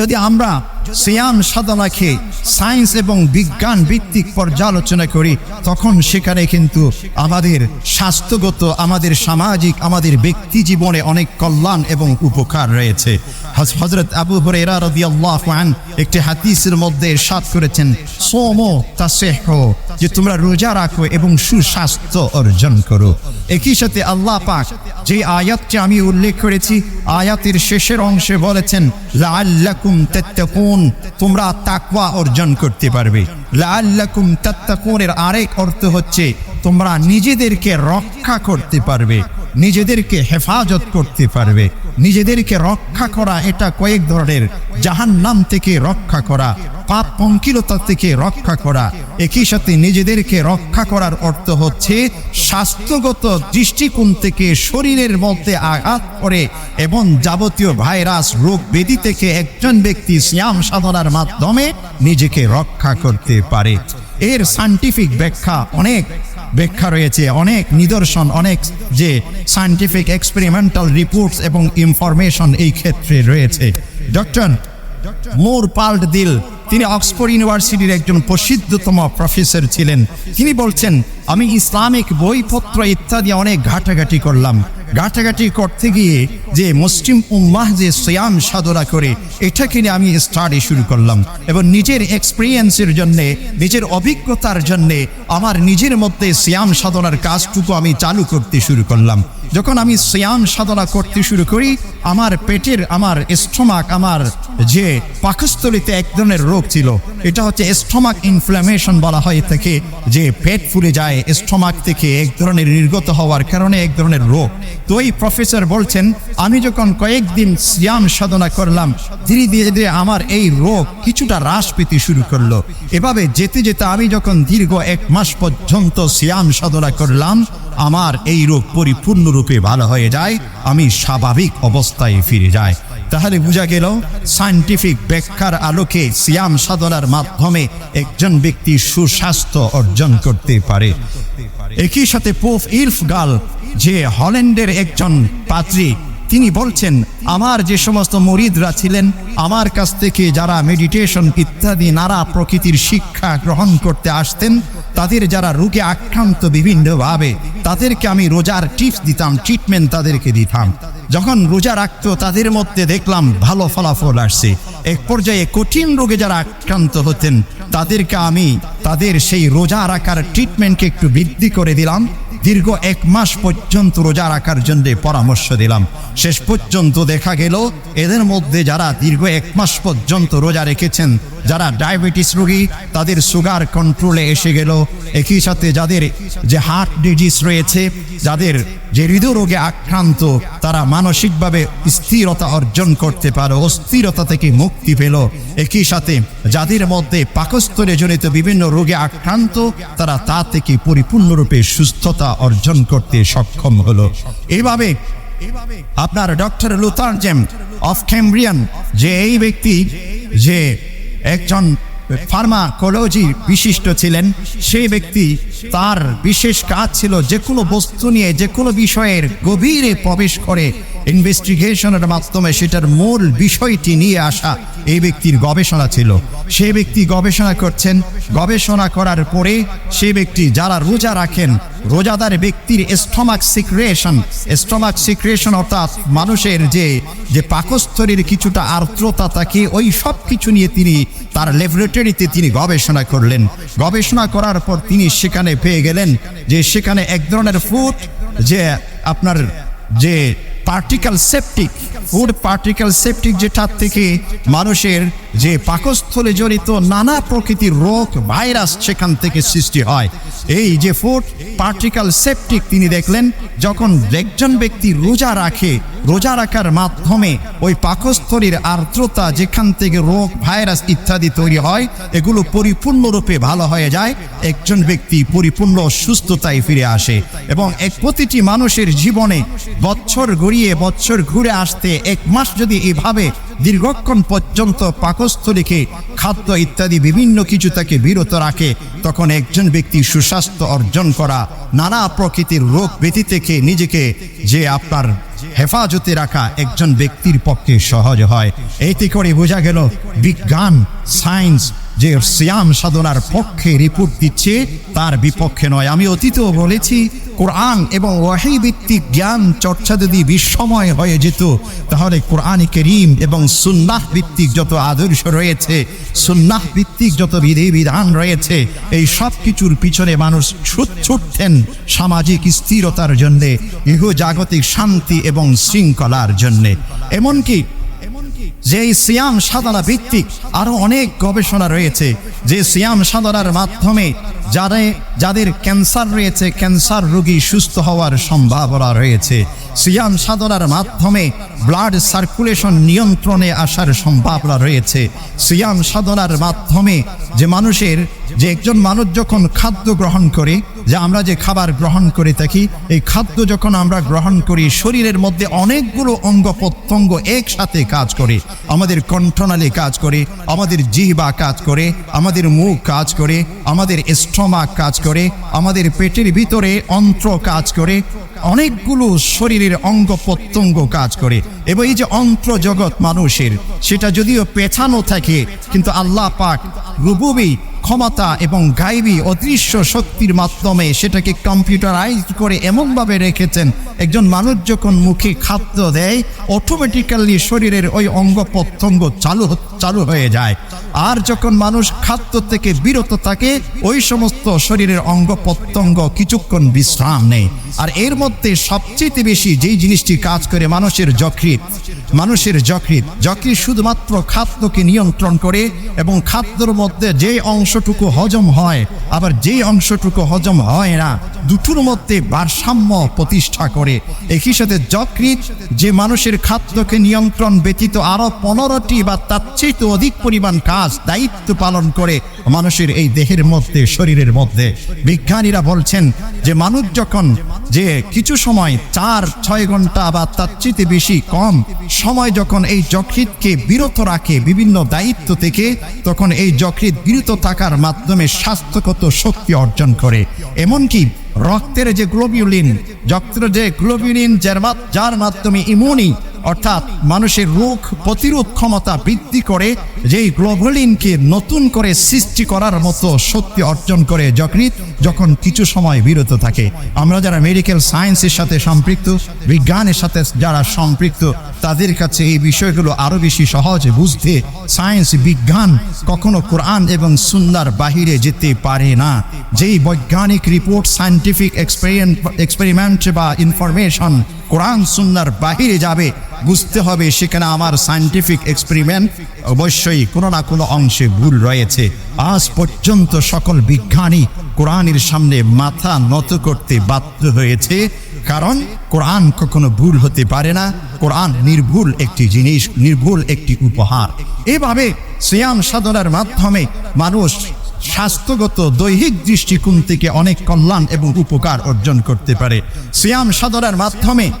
যদি আমরা সিয়াম সাধনাকে সায়েন্স এবং বিজ্ঞান ভিত্তিক পর্যালোচনা করি, তখন সেখানে কিন্তু আমাদের স্বাস্থ্যগত, আমাদের সামাজিক, আমাদের ব্যক্তি জীবনে অনেক কল্যাণ এবং উপকার রয়েছে। হজরত আবু হরেরা রাদিয়াল্লাহু একটি হাতিসের মধ্যে সাত করেছেন, সোমো তাসেহ যে তোমরা রোজা রাখো এবং সুস্বাস্থ্য অর্জন করো। একই সাথে আল্লাহ পাক যে আয়াতটি আমি উল্লেখ করেছি, আয়াতের শেষের অংশে বলেছেন, লাআল্লাকুম তাত্তাকুন তোমরা তাকওয়া অর্জন করতে পারবে। লাআল্লাকুম তাত্তাকুনের আরেক অর্থ হচ্ছে, তোমরা নিজেদেরকে রক্ষা করতে পারবে। নিজেদেরকে হেফাজত করতে পারবে। নিজেদেরকে রক্ষা করা এটা কয়েক ধরনের জাহান নাম থেকে রক্ষা করা, পাপ পঙ্কিলতা থেকে রক্ষা করা। একই সাথে নিজেদেরকে রক্ষা করার অর্থ হচ্ছে স্বাস্থ্যগত দৃষ্টিকোণ থেকে শরীরের মধ্যে আঘাত করে এবং যাবতীয় ভাইরাস, রোগ ব্যাধি থেকে একজন ব্যক্তি শ্যাম সাধনার মাধ্যমে নিজেকে রক্ষা করতে পারে। এর সায়েন্টিফিক ব্যাখ্যা অনেক ব্যাখ্যা রয়েছে। অনেক নিদর্শন, অনেক যে সায়েন্টিফিক এক্সপেরিমেন্টাল রিপোর্টস এবং ইনফরমেশন এই ক্ষেত্রে রয়েছে। ডক্টর মোর পাল্ট দিল তিনি অক্সফোর্ড ইউনিভার্সিটির একজন প্রসিদ্ধতম প্রফেসর ছিলেন। তিনি বলছেন, আমি ইসলামিক বইপত্র ইত্যাদি অনেক ঘাটাঘাটি করলাম। ঘাটাঘাটি করতে গিয়ে যে মুসলিম উম্মাহ যে সয়াম সাধনা করে এটা কিনে আমি স্টাডি শুরু করলাম। এবং নিজের এক্সপিরিয়েন্সের জন্যে, নিজের অভিজ্ঞতার জন্যে আমার নিজের মধ্যে সিয়াম সাধনার কাজটুকু আমি চালু করতে শুরু করলাম। যখন আমি সিয়াম সাধনা করতে শুরু করি, আমার পেটের, আমার স্টমাক আমার যে পাকস্থলিতে এক ধরনের রোগ ছিল, এটা হচ্ছে স্টোমাক ইনফ্লামেশন বলা হয় থেকে, যে পেট ফুলে যায়, স্টোমাক থেকে এক ধরনের নির্গত হওয়ার কারণে এক ধরনের রোগ। তো এই প্রফেসর বলছেন, আমি যখন কয়েকদিন সিয়াম সাধনা করলাম, ধীরে ধীরে ধীরে আমার এই রোগ কিছুটা হ্রাস পেতে শুরু করল। এভাবে যেতে যেতে আমি যখন দীর্ঘ এক মাস পর্যন্ত সিয়াম সাধনা করলাম, আমার এই রোগ পরিপূর্ণরূপে ভালো হয়ে যায়, আমি স্বাভাবিক অবস্থায় ফিরে যাই। তাহলে বোঝা গেল সায়েন্টিফিক ব্যাখ্যার আলোকে সিয়াম সাধনার মাধ্যমে একজন ব্যক্তি সুস্বাস্থ্য অর্জন করতে পারে। একই সাথে পোফ ইলফ গাল যে হল্যান্ডের একজন পাত্রী, তিনি বলছেন, আমার যে সমস্ত মরিদরা ছিলেন, আমার কাছ থেকে যারা মেডিটেশন ইত্যাদি নানা প্রকৃতির শিক্ষা গ্রহণ করতে আসতেন তাদের যারা রোগে আক্রান্ত বিভিন্নভাবে, তাদেরকে আমি রোজার টিপস দিতাম ট্রিটমেন্ট তাদেরকে দিতাম। যখন রোজা রাখত, তাদের মধ্যে দেখলাম ভালো ফলাফল আসছে। এক পর্যায়ে কঠিন রোগে যারা আক্রান্ত হতেন, তাদেরকে আমি তাদের সেই রোজা রাখার ট্রিটমেন্টকে একটু বৃদ্ধি করে দিলাম। দীর্ঘ এক মাস পর্যন্ত রোজা রাখার জন্য পরামর্শ দিলাম। শেষ পর্যন্ত দেখা গেল, এদের মধ্যে যারা দীর্ঘ এক মাস পর্যন্ত রোজা রেখেছেন যারা ডায়াবেটিস রোগী, তাদের সুগার কন্ট্রোলে এসে গেল। একই সাথে যাদের যে হার্ট ডিজিজ রয়েছে, যাদের যে হৃদরোগে আক্রান্ত, তারা মানসিকভাবে স্থিরতা অর্জন করতে পারো, অস্থিরতা থেকে মুক্তি পেল। একই সাথে যাদের মধ্যে পাকস্থলে জনিত বিভিন্ন রোগে আক্রান্ত, তারা তা থেকে পরিপূর্ণরূপে সুস্থতা অর্জন করতে সক্ষম হলো। এভাবে আপনার doctor Luther gem of Cambrian, যে এই ব্যক্তি, যে একজন ফার্মাকোলজি বিশিষ্ট ছিলেন। সেই ব্যক্তি তার বিশেষ কাজ ছিল যে কোনো বস্তু নিয়ে, যে কোনো বিষয়ের গভীরে প্রবেশ করে ইনভেস্টিগেশনের মাধ্যমে সেটার মূল বিষয়টি নিয়ে আসা এই ব্যক্তির গবেষণা ছিল। সে ব্যক্তি গবেষণা করছেন। গবেষণা করার পরে সে ব্যক্তি যারা রোজা রাখেন, রোজাদার ব্যক্তির স্টমাক সিক্রেশন স্টমাক সিক্রেশন অর্থাৎ মানুষের যে যে পাকস্থলীর কিছুটা আর্দ্রতা থাকে ওই সব কিছু নিয়ে তিনি তার ল্যাবরেটরিতে তিনি গবেষণা করলেন। গবেষণা করার পর তিনি সেখানে পেয়ে গেলেন যে সেখানে এক ধরনের ফুড যে আপনার যে particle septic food particle septic যেটার থেকে মানুষের যে পাকস্থলে জড়িত নানা প্রকৃতির রোগ, ভাইরাস সেখান থেকে সৃষ্টি হয়। এই যে ফুড পার্টিকেল সেপটিক তিনি দেখলেন, যখন একজন ব্যক্তি রোজা রাখে, রোজা রাখার মাধ্যমে ওই পাকস্থলীর আর্দ্রতা যেখান থেকে রোগ, ভাইরাস ইত্যাদি তৈরি হয়, এগুলো পরিপূর্ণরূপে ভালো হয়ে যায়, একজন ব্যক্তি পরিপূর্ণ সুস্থতায় ফিরে আসে। এবং এক প্রতিটি মানুষের জীবনে বছর ঘুরিয়ে বছর ঘুরে আসতে এক মাস যদি এভাবে দীর্ঘক্ষণ পর্যন্ত পাকস্থ পাকস্থলীকে খাদ্য ইত্যাদি বিভিন্ন কিছু তাকে বিরত রাখে, তখন একজন ব্যক্তি সুস্বাস্থ্য অর্জন করা, নানা প্রকৃতির রোগ ব্যথি থেকে নিজেকে যে আপনার হেফাজতে রাখা একজন ব্যক্তির পক্ষে সহজ হয়। এতে করে বোঝা গেল বিজ্ঞান, সায়েন্স যে সিয়াম সাধনার পক্ষে রিপোর্ট দিচ্ছে, তার বিপক্ষে নয়। আমি অতীতেও বলেছি, কোরআন এবং ওয়াহি ভিত্তিক জ্ঞান চর্চা যদি বিশ্বময় হয়ে যেত, তাহলে কোরআন করিম এবং সুন্নাহ ভিত্তিক যত আদর্শ রয়েছে, সুন্নাহ ভিত্তিক যত বিধি বিধান রয়েছে, এই সব কিছুর পিছনে মানুষ ছুট ছুটতেন সামাজিক স্থিরতার জন্যে ইহ জাগতিক শান্তি এবং শৃঙ্খলার জন্যে। এমনকি যে সিয়াম সাধনা ভিত্তিক আরও অনেক গবেষণা রয়েছে যে সিয়াম সাধনার মাধ্যমে যারা যাদের ক্যান্সার রয়েছে, ক্যান্সার রোগী সুস্থ হওয়ার সম্ভাবনা রয়েছে। সিয়াম সাধনার মাধ্যমে ব্লাড সার্কুলেশন নিয়ন্ত্রণে আসার সম্ভাবনা রয়েছে। সিয়াম সাধনার মাধ্যমে যে মানুষের, যে একজন মানুষ যখন খাদ্য গ্রহণ করে, যে আমরা যে খাবার গ্রহণ করে থাকি, এই খাদ্য যখন আমরা গ্রহণ করি, শরীরের মধ্যে অনেকগুলো অঙ্গ প্রত্যঙ্গ একসাথে কাজ করে। আমাদের কণ্ঠনালী কাজ করে, আমাদের জিহ্বা কাজ করে, আমাদের মুখ কাজ করে আমাদের স্টমাক কাজ করে, আমাদের পেটের ভিতরে অন্ত্র কাজ করে, অনেকগুলো শরীরের অঙ্গ প্রত্যঙ্গ কাজ করে। এবং এই যে অন্ত্র জগৎ মানুষের, সেটা যদিও পেছানো থাকে, কিন্তু আল্লাহ পাক রুবুবি ক্ষমতা এবং গাইবী অদৃশ্য শক্তির মাধ্যমে সেটাকে কম্পিউটারাইজ করে এমনভাবে রেখেছেন। একজন মানুষ যখন মুখে খাদ্য দেয় অটোমেটিক্যালি শরীরের ওই অঙ্গ প্রত্যঙ্গ চালু চালু হয়ে যায়। আর যখন মানুষ খাদ্য থেকে বিরত থাকে, ওই সমস্ত শরীরের অঙ্গ প্রত্যঙ্গ কিছুক্ষণ বিশ্রাম নেয়। আর এর মধ্যে সবচেয়ে বেশি যেই জিনিসটি কাজ করে মানুষের যকৃত মানুষের যকৃত যকৃত শুধুমাত্র খাদ্যকে নিয়ন্ত্রণ করে এবং খাদ্যর মধ্যে যে অংশটুকু হজম হয়, আবার যে অংশটুকু হজম হয় না, দুটোর মধ্যে ভারসাম্য প্রতিষ্ঠা করে। একই সাথে যকৃত যে মানুষের খাদ্যকে নিয়ন্ত্রণ ব্যতীত আরও পনেরোটি বা তার চেয়ে অধিক পরিমাণ কাজ দায়িত্ব পালন করে মানুষের এই দেহের মধ্যে, শরীরের মধ্যে। বিজ্ঞানীরা বলছেন যে মানুষ যখন যে কিছু সময় চার, ছয় ঘণ্টা বা তার চেয়ে বেশি কম সময় যখন এই যকৃতকে বিরত রাখে বিভিন্ন দায়িত্ব থেকে, তখন এই যকৃত বিরত থাকার মাধ্যমে স্বাস্থ্যগত শক্তি অর্জন করে। এমনকি রক্তের যে গ্লোবিউলিন রক্তের যে গ্লোবিউলিন যার মাধ্যমে ইমুনি অর্থাৎ মানুষের রোগ প্রতিরোধ ক্ষমতা বৃদ্ধি করে, যেই গ্লোবুলিনকে নতুন করে সৃষ্টি করার মতো শক্তি অর্জন করে যকৃত যখন কিছু সময় বিরত থাকে। আমরা যারা মেডিকেল সায়েন্সের সাথে সম্পৃক্ত, বিজ্ঞানের সাথে যারা সম্পৃক্ত, তাদের কাছে এই বিষয়গুলো আরও বেশি সহজ বুঝতে সায়েন্স বিজ্ঞান কখনো কোরআন এবং সুন্নার বাহিরে যেতে পারে না। যেই বৈজ্ঞানিক রিপোর্ট সায়েন্টিফিক এক্সপেরিয়েন্ট এক্সপেরিমেন্ট বা ইনফরমেশন কোরআন সুন্নার বাহিরে যাবে, বুঝতে হবে সেখানে আমার সায়েন্টিফিক এক্সপেরিমেন্ট অবশ্যই কোনো না কোনো অংশে ভুল রয়েছে। আজ পর্যন্ত সকল বিজ্ঞানী কোরআনের সামনে মাথা নত করতে বাধ্য হয়েছে, কারণ কোরআন কখনো ভুল হতে পারে না। কোরআন নির্ভুল একটি জিনিস, নির্ভুল একটি উপহার। এভাবে সিয়াম সাধনার মাধ্যমে মানুষ স্বাস্থ্যগত দৈহিক দৃষ্টিকোণ থেকে অনেক কল্যাণ এবং উপকার অর্জন করতে পারে। সিয়াম সাধনার মাধ্যমে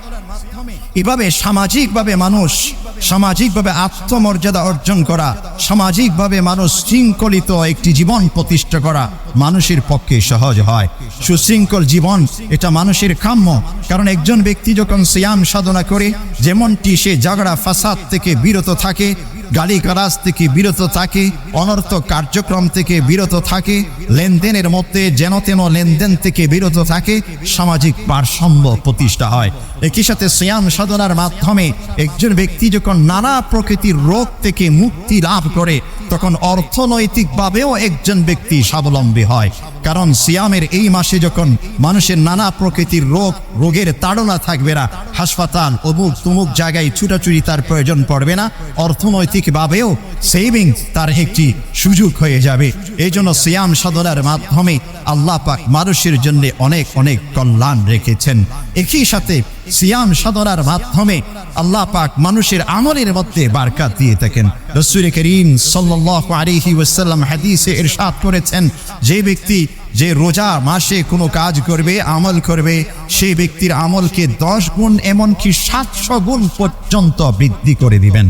এভাবে সামাজিকভাবে মানুষ, সামাজিকভাবে আত্মমর্যাদা অর্জন করা, সামাজিকভাবে মানুষ শৃঙ্খলিত একটি জীবন প্রতিষ্ঠা করা মানুষের পক্ষে সহজ হয়। সুশৃঙ্খল জীবন, এটা মানুষের কাম্য, কারণ একজন ব্যক্তি যখন সিয়াম সাধনা করে, যেমনটি সে ঝগড়া, ফাসাদ থেকে বিরত থাকে গালিগালাজ থেকে বিরত থাকে, অনর্থ কার্যক্রম থেকে বিরত থাকে, লেনদেনের মধ্যে যেন তেন লেনদেন থেকে বিরত থাকে, সামাজিক ভারসাম্য প্রতিষ্ঠা হয়। একই সাথে সিয়াম সাধনার মাধ্যমে একজন ব্যক্তি যখন নানা প্রকৃতির রোগ থেকে মুক্তি লাভ করে, তখন অর্থনৈতিকভাবেও একজন ব্যক্তি স্বাবলম্বী হয়। কারণ সিয়ামের এই মাসে যখন মানুষের নানা প্রকৃতির রোগ, রোগের তাড়না থাকবে না, হাসপাতাল, অমুক তুমুক জায়গায় ছুটাছুটি তার প্রয়োজন পড়বে না, অর্থনৈতিকভাবেও সেভিং তার একটি সুযোগ হয়ে যাবে। এই জন্য সিয়াম সাধনার মাধ্যমে আল্লাহ পাক মানুষের জন্য অনেক অনেক কল্যাণ রেখেছেন। একই সাথে সিয়াম সাধনার মাধ্যমে আল্লাহ পাক মানুষের আমলের মধ্যে বারকাত দিয়ে থাকেন। রসুল করিম সাল্লাল্লাহু আলাইহি ওয়াসাল্লাম হাদিসে ইরশাদ করেছেন, যে ব্যক্তি যে রোজা মাসে কোনো কাজ করবে, আমল করবে, সেই ব্যক্তির আমলকে দশ গুণ, এমনকি সাতশো গুণ পর্যন্ত বৃদ্ধি করে দিবেন।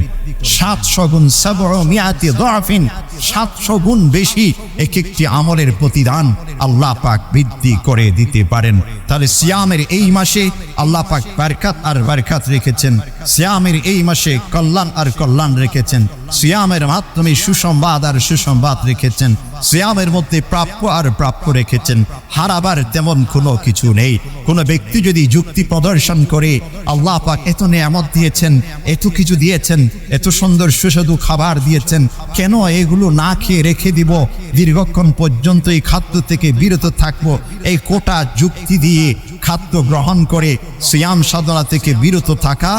সাতশো গুণ সবর মিয়াতি দফিন, সাতশো গুণ বেশি এক একটি আমলের প্রতিদান আল্লাহ পাক বৃদ্ধি করে দিতে পারেন। তাহলে সিয়ামের এই মাসে আল্লাহ পাক বারকাত আর বারকাত রেখেছেন। সিয়ামের এই মাসে কল্যাণ আর কল্যাণ রেখেছেন। সিয়ামের মাধ্যমে সুসংবাদ আর সুসংবাদ রেখেছেন। সিয়ামের মধ্যে প্রাপ্য আর প্রাপ্য রেখেছেন। হারাবার তেমন কোনো কিছু নেই। কোনো ব্যক্তি যদি যুক্তি প্রদর্শন করে, আল্লাহ পাক এত নেয়ামত দিয়েছেন এত কিছু দিয়েছেন, এত সুন্দর সুস্বাদু খাবার দিয়েছেন, কেন এগুলো না খেয়ে রেখে দিব? দীর্ঘক্ষণ পর্যন্ত এই খাদ্য থেকে বিরত থাকব। এই কোটা যুক্তি দিয়ে খাদ্য গ্রহণ করে, সিয়াম সাধনা থেকে বিরত থাকা,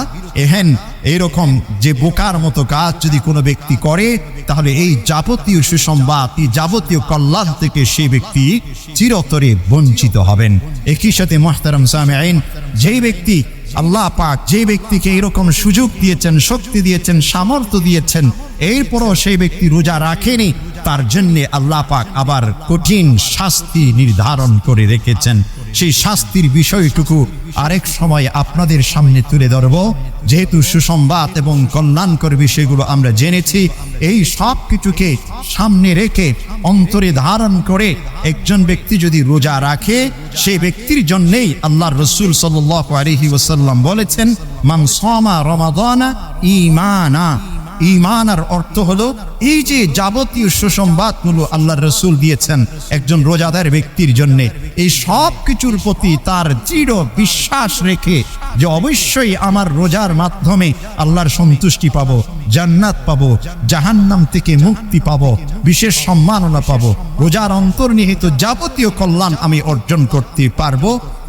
এহেন এরকম যে বোকার মতো কাজ যদি কোনো ব্যক্তি করে, তাহলে এই যাবতীয় সুসংবাদ, এই যাবতীয় কল্যাণ থেকে সেই ব্যক্তি চিরতরে বঞ্চিত হবেন। একই সাথে মোহতারাম সামেআইন যেই ব্যক্তি আল্লাহ পাক যে ব্যক্তিকে এরকম সুযোগ দিয়েছেন, শক্তি দিয়েছেন, সামর্থ্য দিয়েছেন, এরপরও সেই ব্যক্তি রোজা রাখেনি, তার জন্যে আল্লাহ পাক আবার কঠিন শাস্তি নির্ধারণ করে রেখেছেন। সেই শাস্তির বিষয়টুকু আরেক সময় আপনাদের সামনে তুলে ধরব। যেহেতু সুসংবাদ এবং কল্যাণকর বিষয়গুলো আমরা জেনেছি, এই সব কিছুকে সামনে রেখে অন্তরে ধারণ করে একজন ব্যক্তি যদি রোজা রাখে সেই ব্যক্তির জন্যেই আল্লাহ রসুল সাল্লাহ ওসাল্লাম বলেছেন, মান সমা রমাদানা ইমানা ইমানার অর্থ হলো এই যে যাবতীয় সুসংবাদগুলো আল্লাহ রসুল দিয়েছেন একজন রোজাদার ব্যক্তির জন্যে, এই সব কিছুর প্রতি তার দৃঢ় বিশ্বাস রেখে যে অবশ্যই আমার রোজার মাধ্যমে আল্লাহর সন্তুষ্টি পাবো, জান্নাত পাবো, জাহান্নাম থেকে মুক্তি পাবো, বিশেষ সম্মাননা পাবো, রোজার অন্তর্নিহিত যাবতীয় কল্যাণ আমি অর্জন করতে পারব,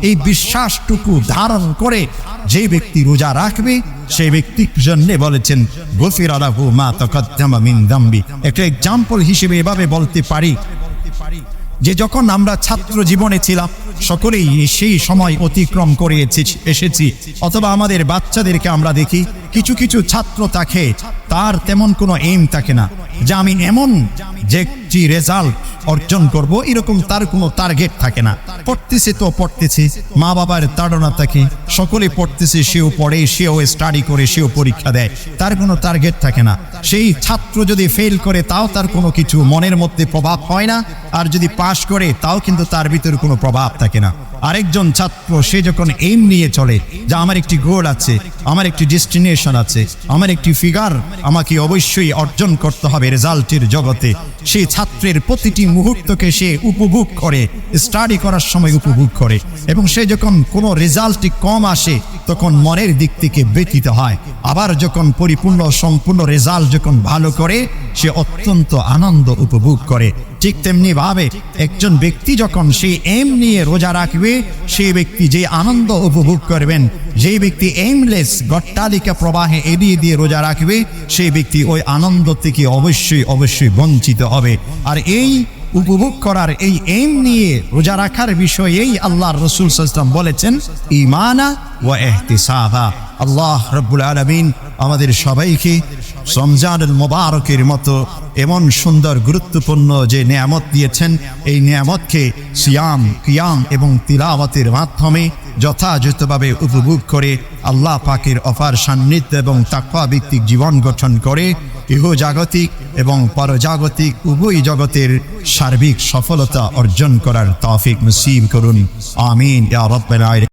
এই বিশ্বাসটুকু ধারণ করে যে ব্যক্তি রোজা রাখবে সেই ব্যক্তির জন্যে বলেছেন, গফির আলাহু মা তকদ্দামা মিন দাম্বি। একটা এক্সাম্পল হিসেবে এভাবে বলতে পারি যে, যখন আমরা ছাত্র জীবনে ছিলাম সকলেই সেই সময় অতিক্রম করে এসেছি- অথবা আমাদের বাচ্চাদেরকে আমরা দেখি। কিছু কিছু ছাত্র থাকে, তার তেমন কোনো এইম থাকে না। যে আমি এমন যে একটি রেজাল্ট অর্জন করব, এরকম তার কোনো টার্গেট থাকে না। পড়তেছে তো পড়তেছে মা বাবার তাড়না থাকে। সকলে পড়তেছে, সেও পড়ে, সেও স্টাডি করে, সেও পরীক্ষা দেয়। তার কোনো টার্গেট থাকে না। সেই ছাত্র যদি ফেল করে, তাও তার কোনো কিছু মনের মধ্যে প্রভাব হয় না। আর যদি পাশ করে, তাও কিন্তু তার ভিতরে কোনো প্রভাব থাকে না। আরেকজন ছাত্র, সে যখন এইম নিয়ে চলে, যে আমার একটি গোল আছে, আমার একটি ডেস্টিনেশন আছে, আমার একটি ফিগার আমাকে অবশ্যই অর্জন করতে হবে রেজাল্টের জগতে, সেই ছাত্রের প্রতিটি মুহূর্তকে সে উপভোগ করে স্টাডি করার সময় উপভোগ করে এবং সে যখন কোনো রেজাল্টটি কম আসে, তখন মনের দিক থেকে ব্যতীত হয়। আবার যখন পরিপূর্ণ, সম্পূর্ণ রেজাল্ট যখন ভালো করে, সে অত্যন্ত আনন্দ উপভোগ করে। ঠিক তেমনি ভাবে একজন ব্যক্তি যখন সেই এম নিয়ে রোজা রাখবে সেই ব্যক্তি যে আনন্দ উপভোগ করবেন যে ব্যক্তি এমলেস গট্টালিকা প্রবাহে এড়িয়ে দিয়ে রোজা রাখবে, সেই ব্যক্তি ওই আনন্দ থেকে অবশ্যই অবশ্যই বঞ্চিত হবে। আর এই উপভোগ করার এই এম নিয়ে রোজা রাখার বিষয়েই আল্লাহ রসুল সাল্লাম বলেছেন ইমানা ও এহতিসাবা আল্লাহ রব্বুল আলমিন আমাদের সবাইকে রমজানুল মোবারকের মতো এমন সুন্দর, গুরুত্বপূর্ণ যে নিয়ামত দিয়েছেন, এই নিয়ামতকে সিয়াম, কিয়াম এবং তিলাওয়াতের মাধ্যমে যথাযথভাবে উপভোগ করে আল্লাহ পাকের অফার সান্নিধ্য এবং তাকওয়া ভিত্তিক জীবন গঠন করে ইহ জাগতিক এবং পরজাগতিক উভয় জগতের সার্বিক সফলতা অর্জন করার তৌফিক নসিব করুন। আমিন।